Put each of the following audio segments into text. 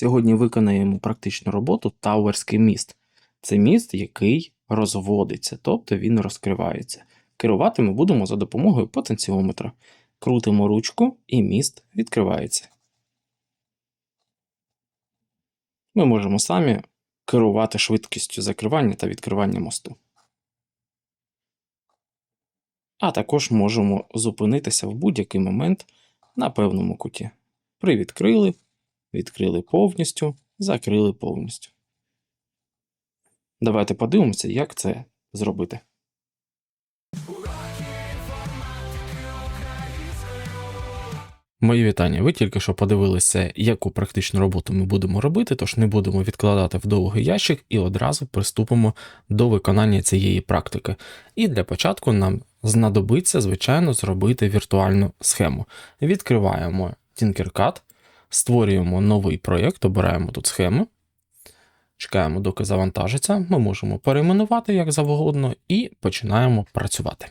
Сьогодні виконаємо практичну роботу Тауерський міст. Це міст, який розводиться, тобто він розкривається. Керувати ми будемо за допомогою потенціометра. Крутимо ручку і міст відкривається. Ми можемо самі керувати швидкістю закривання та відкривання мосту. А також можемо зупинитися в будь-який момент на певному куті. Привідкрили, відкрили повністю, закрили повністю. Давайте подивимося, як це зробити. Мої вітання. Ви тільки що подивилися, яку практичну роботу ми будемо робити, тож не будемо відкладати в довгий ящик і одразу приступимо до виконання цієї практики. І для початку нам знадобиться, звичайно, зробити віртуальну схему. Відкриваємо Tinkercad, створюємо новий проєкт, обираємо тут схему. Чекаємо, доки завантажиться. Ми можемо перейменувати як завгодно і починаємо працювати.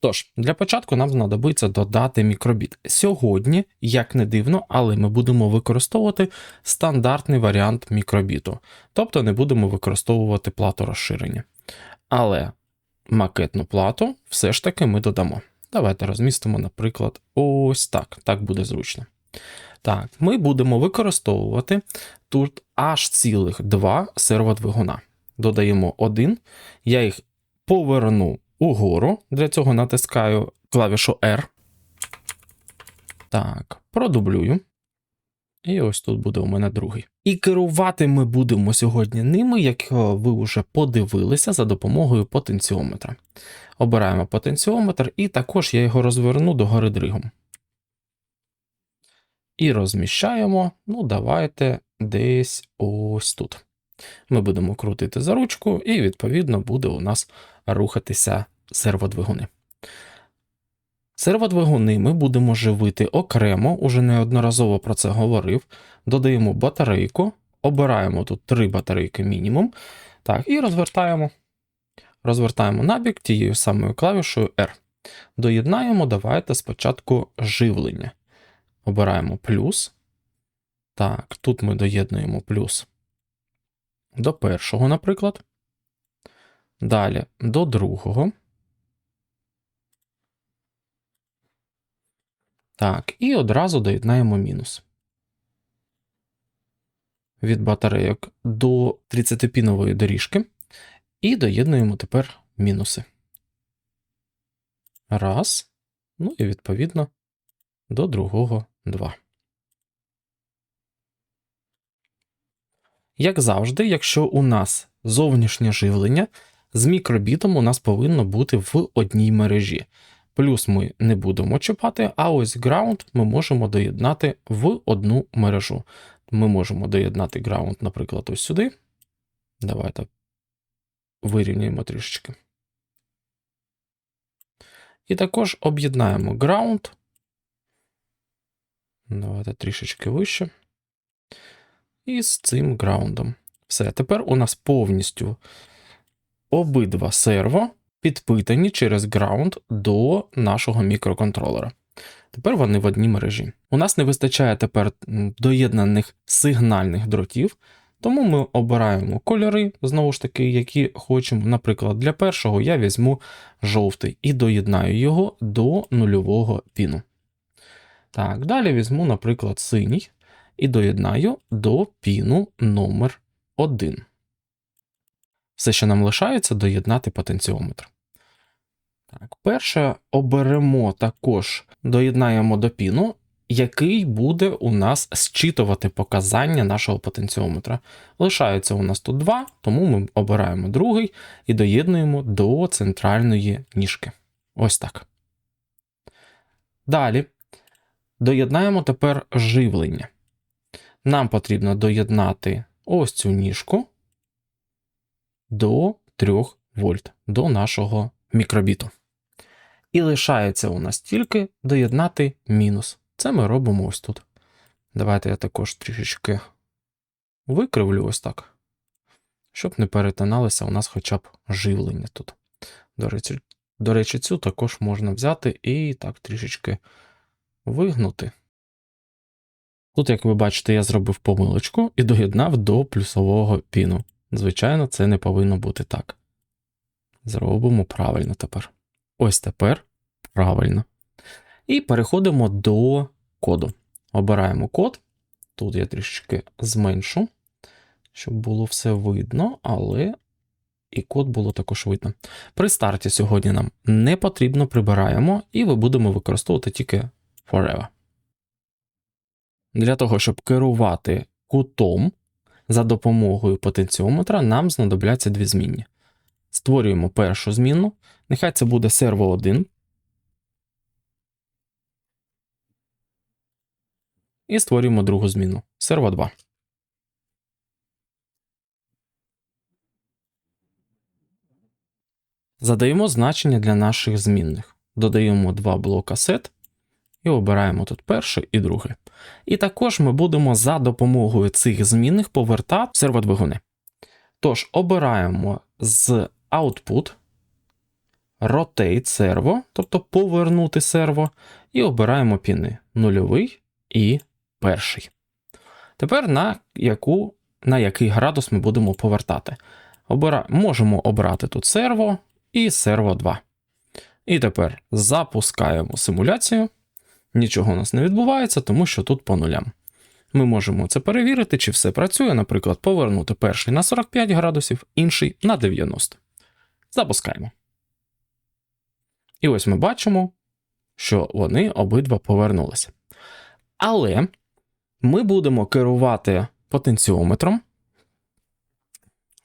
Тож, для початку нам знадобиться додати мікробіт. Сьогодні, як не дивно, але ми будемо використовувати стандартний варіант мікробіту, тобто не будемо використовувати плату розширення. Але макетну плату все ж таки ми додамо. Давайте розмістимо, наприклад, ось так. Так буде зручно. Так, ми будемо використовувати тут аж цілих два серводвигуна. Додаємо один, я їх поверну угору. Для цього натискаю клавішу R. Так, продублюю. І ось тут буде у мене другий. І керувати ми будемо сьогодні ними, як ви вже подивилися, за допомогою потенціометра. Обираємо потенціометр, і також я його розверну до гори дригом. І розміщаємо, ну, давайте десь ось тут. Ми будемо крутити за ручку, і, відповідно, буде у нас рухатися серводвигуни. Серводвигуни ми будемо живити окремо, уже неодноразово про це говорив. Додаємо батарейку, обираємо тут три батарейки мінімум. Так, і розвертаємо. Розвертаємо набік тією самою клавішою R. Доєднаємо, давайте спочатку живлення. Обираємо плюс. Так, тут ми доєднуємо плюс до першого, наприклад. Далі до другого. Так, і одразу доєднаємо мінус. Від батарейок до 30-пінової доріжки. І доєднуємо тепер мінуси. Раз. Ну і відповідно до другого 2. Як завжди, якщо у нас зовнішнє живлення, з мікробітом у нас повинно бути в одній мережі. Плюс ми не будемо чіпати, а ось ground ми можемо доєднати в одну мережу. Ми можемо доєднати ground, наприклад, ось сюди. Давайте вирівняємо трішечки. І також об'єднаємо ground. Давайте трішечки вище. І з цим граундом. Все, тепер у нас повністю обидва серво підпитані через граунд до нашого мікроконтролера. Тепер вони в одній мережі. У нас не вистачає тепер доєднаних сигнальних дротів, тому ми обираємо кольори, знову ж таки, які хочемо. Наприклад, для першого я візьму жовтий і доєднаю його до нульового піну. Так, далі візьму, наприклад, синій і доєднаю до піну номер 1 Все, що нам лишається, доєднати потенціометр. Так, Перше оберемо також, доєднаємо до піну, який буде у нас зчитувати показання нашого потенціометра. Лишається у нас тут два, тому ми обираємо другий і доєднуємо до центральної ніжки. Ось так. Далі доєднаємо тепер живлення. Нам потрібно доєднати ось цю ніжку до 3 вольт, до нашого мікробіту. І лишається у нас тільки доєднати мінус. Це ми робимо ось тут. Давайте я також трішечки викривлю ось так, щоб не перетиналися у нас хоча б живлення тут. До речі, до речі, цю також можна взяти і так трішечки вигнути. Тут, як ви бачите, я зробив помилочку і доєднав до плюсового піну. Звичайно, це не повинно бути так. Зробимо правильно тепер. Ось тепер правильно. І переходимо до коду. Обираємо код. Тут я трішки зменшу, щоб було все видно, але і код було також видно. При старті сьогодні нам не потрібно прибираємо, і ми будемо використовувати тільки forever. Для того, щоб керувати кутом за допомогою потенціометра, нам знадобляться дві змінні. Створюємо першу змінну. Нехай це буде серво 1. І створюємо другу зміну серво 2. Задаємо значення для наших змінних. Додаємо два блока set і обираємо тут перше і друге. І також ми будемо за допомогою цих змінних повертати серводвигуни. Тож, обираємо з output rotate servo, тобто повернути серво, і обираємо піни нульовий і перший. Тепер на яку, на який градус ми будемо повертати. Обира... Можемо обрати тут серво і серво 2. І тепер запускаємо симуляцію. Нічого у нас не відбувається, тому що тут по нулям. Ми можемо це перевірити, чи все працює, наприклад, повернути перший на 45 градусів, інший на 90. Запускаємо. І ось ми бачимо, що вони обидва повернулися. Але ми будемо керувати потенціометром.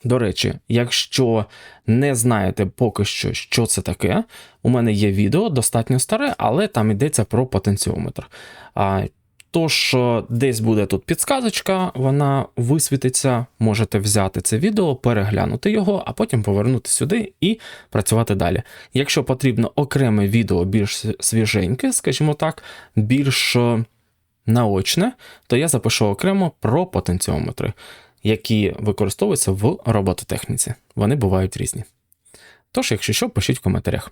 До речі, якщо не знаєте поки що, що це таке, у мене є відео достатньо старе, але там йдеться про потенціометр. А, Тож, десь буде тут підсказочка, вона висвітиться, можете взяти це відео, переглянути його, а потім повернути сюди і працювати далі. Якщо потрібно окреме відео більш свіженьке, скажімо так, більш наочне, то я запишу окремо про потенціометри які використовуються в робототехніці. Вони бувають різні. Тож, якщо що, пишіть в коментарях.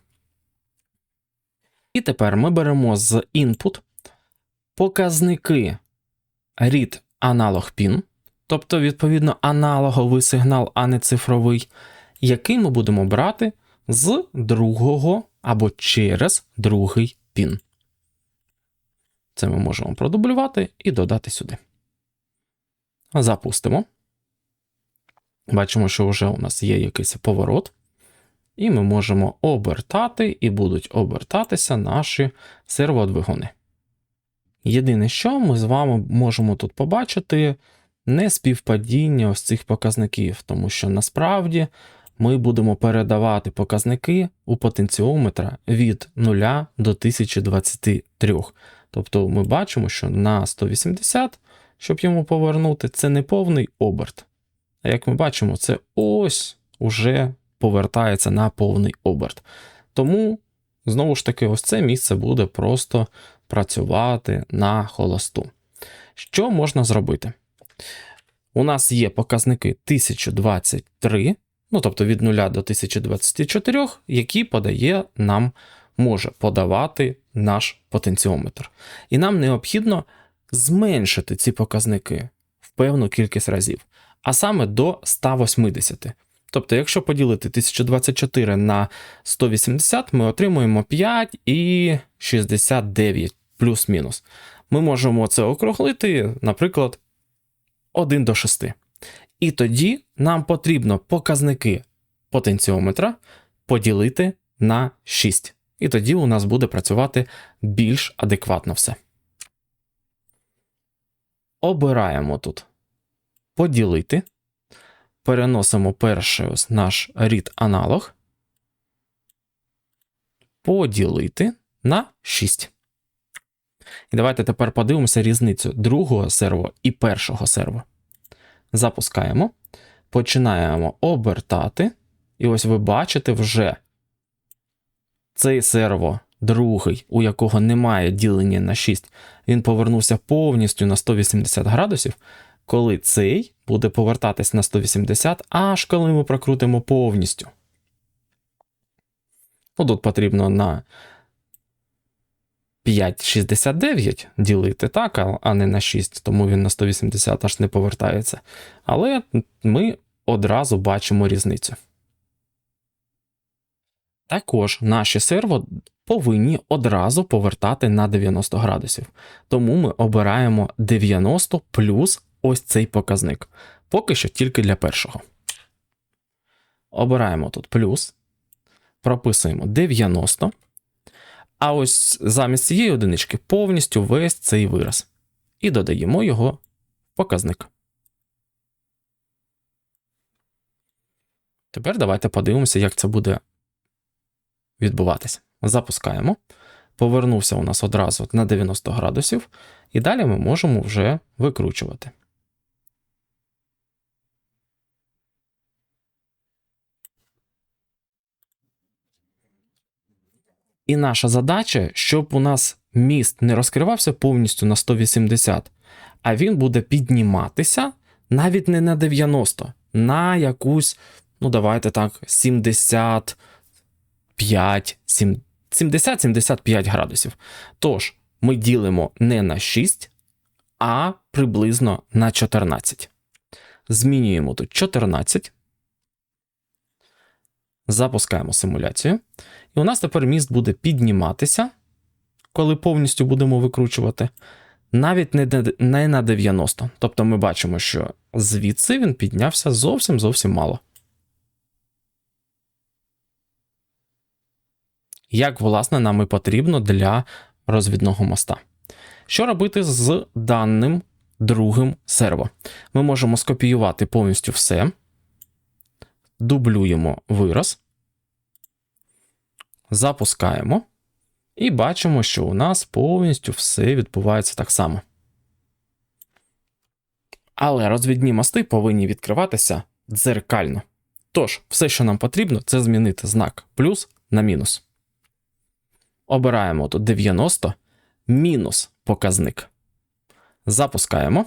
І тепер ми беремо з input показники read аналог PIN, тобто, відповідно, аналоговий сигнал, а не цифровий, який ми будемо брати з другого або через другий PIN. Це ми можемо продублювати і додати сюди. Запустимо. Бачимо, що вже у нас є якийсь поворот, і ми можемо обертати, і будуть обертатися наші серводвигуни. Єдине, що ми з вами можемо тут побачити, не співпадіння ось цих показників, тому що насправді ми будемо передавати показники у потенціометра від 0 до 1023. Тобто ми бачимо, що на 180, щоб йому повернути, це не повний оберт. А як ми бачимо, це ось уже повертається на повний оберт. Тому, знову ж таки, ось це місце буде просто працювати на холосту. Що можна зробити? У нас є показники 1023, ну тобто від 0 до 1024, які подає нам, може подавати наш потенціометр. І нам необхідно зменшити ці показники в певну кількість разів а саме до 180. Тобто, якщо поділити 1024 на 180, ми отримуємо 5,69 плюс-мінус. Ми можемо це округлити, наприклад, 1 до 6. І тоді нам потрібно показники потенціометра поділити на 6. І тоді у нас буде працювати більш адекватно все. Обираємо тут поділити. Переносимо перший наш read аналог. Поділити на 6. І давайте тепер подивимося різницю другого серво і першого серво. Запускаємо. Починаємо обертати. І ось ви бачите вже цей серво, другий, у якого немає ділення на 6, він повернувся повністю на 180 градусів коли цей буде повертатись на 180, аж коли ми прокрутимо повністю. Ну, Тут потрібно на 5,69 ділити, так, а- не на 6, тому він на 180 аж не повертається. Але ми одразу бачимо різницю. Також наші серво повинні одразу повертати на 90 градусів. Тому ми обираємо 90 плюс ось цей показник. Поки що тільки для першого. Обираємо тут плюс, прописуємо 90. А ось замість цієї одинички повністю весь цей вираз. І додаємо його в показник. Тепер давайте подивимося, як це буде відбуватися. Запускаємо. Повернувся у нас одразу на 90 градусів, і далі ми можемо вже викручувати. І наша задача, щоб у нас міст не розкривався повністю на 180, а він буде підніматися навіть не на 90, на якусь, ну давайте так, 75, 70-75 градусів. Тож, ми ділимо не на 6, а приблизно на 14. Змінюємо тут 14. Запускаємо симуляцію. І у нас тепер міст буде підніматися, коли повністю будемо викручувати, навіть не на 90. Тобто ми бачимо, що звідси він піднявся зовсім зовсім мало. Як, власне, нам і потрібно для розвідного моста. Що робити з даним другим серво? Ми можемо скопіювати повністю все, дублюємо вираз, запускаємо і бачимо, що у нас повністю все відбувається так само. Але розвідні мости повинні відкриватися дзеркально. Тож, все, що нам потрібно, це змінити знак плюс на мінус. Обираємо тут 90 мінус показник. Запускаємо.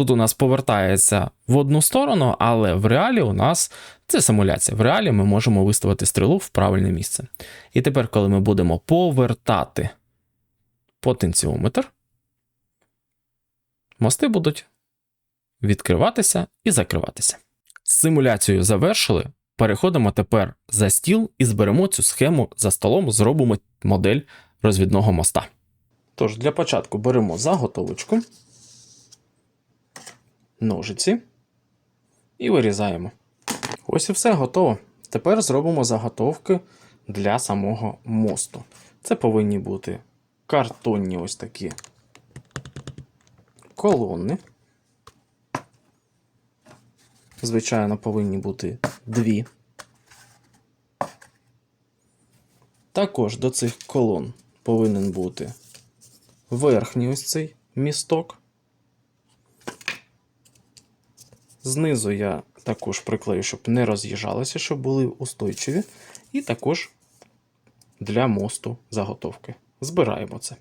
Тут у нас повертається в одну сторону, але в реалі у нас це симуляція. В реалі ми можемо виставити стрілу в правильне місце. І тепер, коли ми будемо повертати потенціометр, мости будуть відкриватися і закриватися. Симуляцію завершили. Переходимо тепер за стіл і зберемо цю схему за столом, зробимо модель розвідного моста. Тож, для початку беремо заготовочку, ножиці і вирізаємо. Ось і все готово. Тепер зробимо заготовки для самого мосту. Це повинні бути картонні ось такі колони. Звичайно, повинні бути дві. Також до цих колон повинен бути верхній ось цей місток. Знизу я також приклею, щоб не роз'їжджалося, щоб були устойчиві. І також для мосту заготовки. Збираємо це.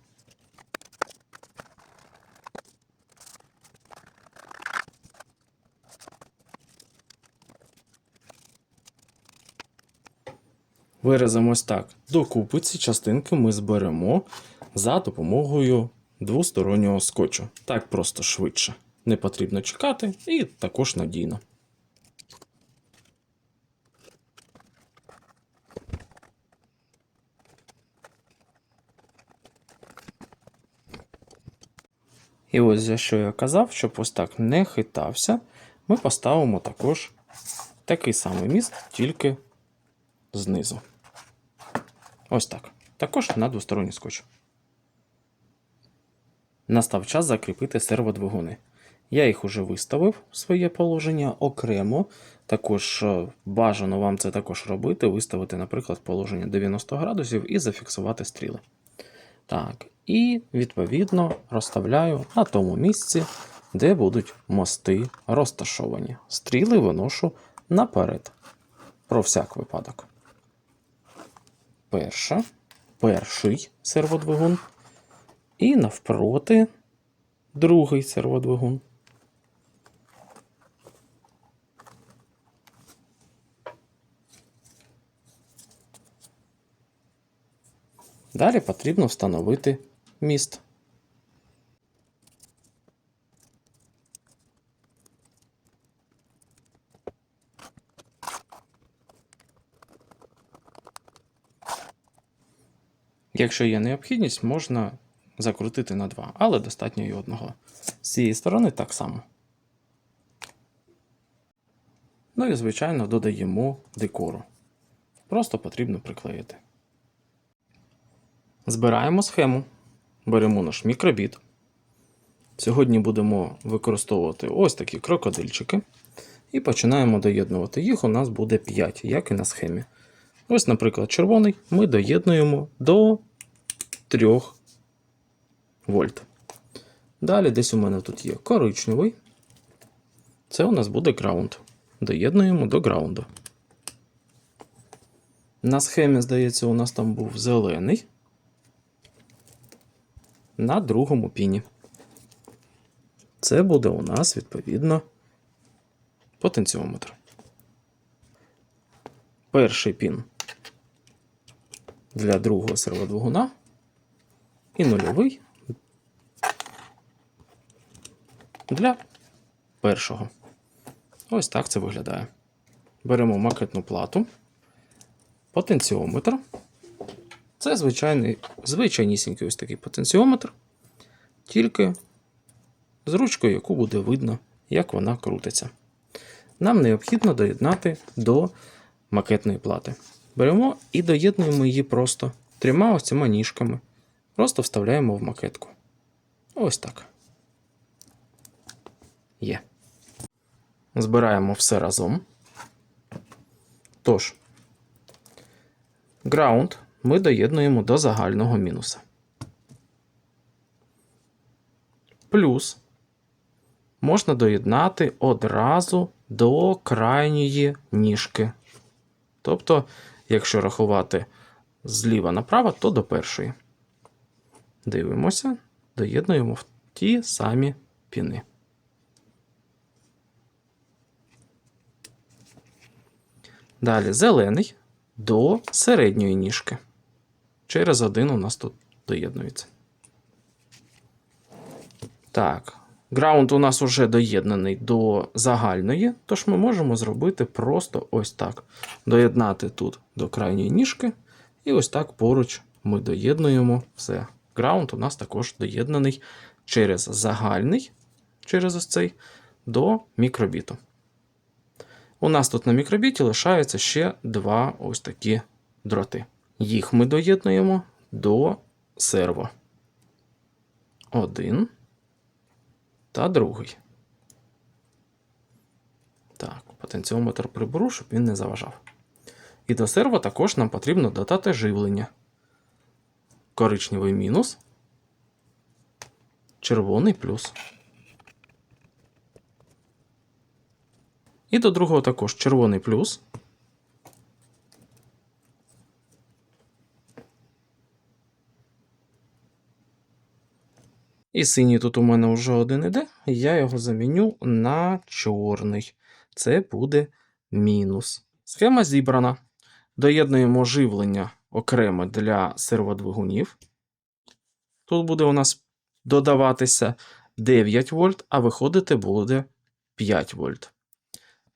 Виразимо ось так. Докупи ці частинки ми зберемо за допомогою двостороннього скотчу. Так просто швидше. Не потрібно чекати і також надійно. І ось за що я казав, щоб ось так не хитався, ми поставимо також такий самий міст, тільки знизу. Ось так. Також на двосторонній скотч. Настав час закріпити серводвигуни. Я їх уже виставив в своє положення окремо. Також е, бажано вам це також робити, виставити, наприклад, положення 90 градусів і зафіксувати стріли. Так, і відповідно розставляю на тому місці, де будуть мости розташовані. Стріли виношу наперед. Про всяк випадок. Перша, перший серводвигун. І навпроти другий серводвигун. Далі потрібно встановити міст. Якщо є необхідність, можна закрутити на два, але достатньо і одного. З цієї сторони так само. Ну і, звичайно, додаємо декору. Просто потрібно приклеїти. Збираємо схему. Беремо наш мікробіт. Сьогодні будемо використовувати ось такі крокодильчики. І починаємо доєднувати. Їх у нас буде 5, як і на схемі. Ось, наприклад, червоний ми доєднуємо до 3 вольт. Далі десь у мене тут є коричневий. Це у нас буде граунд. Доєднуємо до граунду. На схемі, здається, у нас там був зелений. На другому піні. Це буде у нас, відповідно, потенціометр. Перший пін для другого серводвигуна і нульовий для першого. Ось так це виглядає. Беремо макетну плату, потенціометр. Це звичайний, звичайнісінький ось такий потенціометр, тільки з ручкою, яку буде видно, як вона крутиться. Нам необхідно доєднати до макетної плати. Беремо і доєднуємо її просто трьома ось цими ніжками. Просто вставляємо в макетку. Ось так. Є. Збираємо все разом. Тож, граунд ми доєднуємо до загального мінуса. Плюс можна доєднати одразу до крайньої ніжки. Тобто, якщо рахувати зліва направо, то до першої. Дивимося, доєднуємо в ті самі піни. Далі зелений до середньої ніжки. Через один у нас тут доєднується. Так, граунд у нас вже доєднаний до загальної, тож ми можемо зробити просто ось так. Доєднати тут до крайньої ніжки, і ось так поруч ми доєднуємо все. Граунд у нас також доєднаний через загальний, через ось цей, до мікробіту. У нас тут на мікробіті лишається ще два ось такі дроти. Їх ми доєднуємо до серво. Один та другий. Так, потенціометр приберу, щоб він не заважав. І до серва також нам потрібно додати живлення. Коричневий мінус, червоний плюс. І до другого також червоний плюс. І синій тут у мене вже один іде, я його заміню на чорний. Це буде мінус. Схема зібрана. Доєднуємо живлення окремо для серводвигунів. Тут буде у нас додаватися 9 вольт, а виходити буде 5 вольт.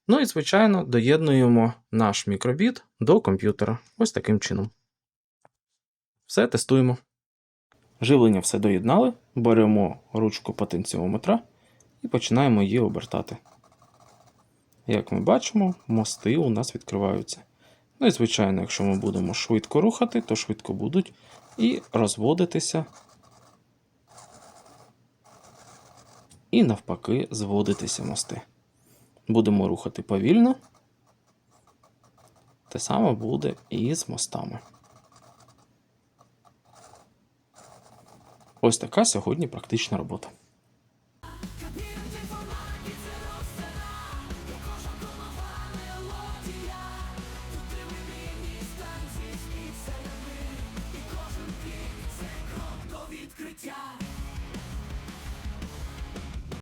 Ну і, звичайно, доєднуємо наш мікробіт до комп'ютера. Ось таким чином. Все тестуємо. Живлення все доєднали. Беремо ручку потенціометра і починаємо її обертати. Як ми бачимо, мости у нас відкриваються. Ну і, звичайно, якщо ми будемо швидко рухати, то швидко будуть і розводитися. І навпаки, зводитися мости. Будемо рухати повільно. Те саме буде і з мостами. Ось така сьогодні практична робота.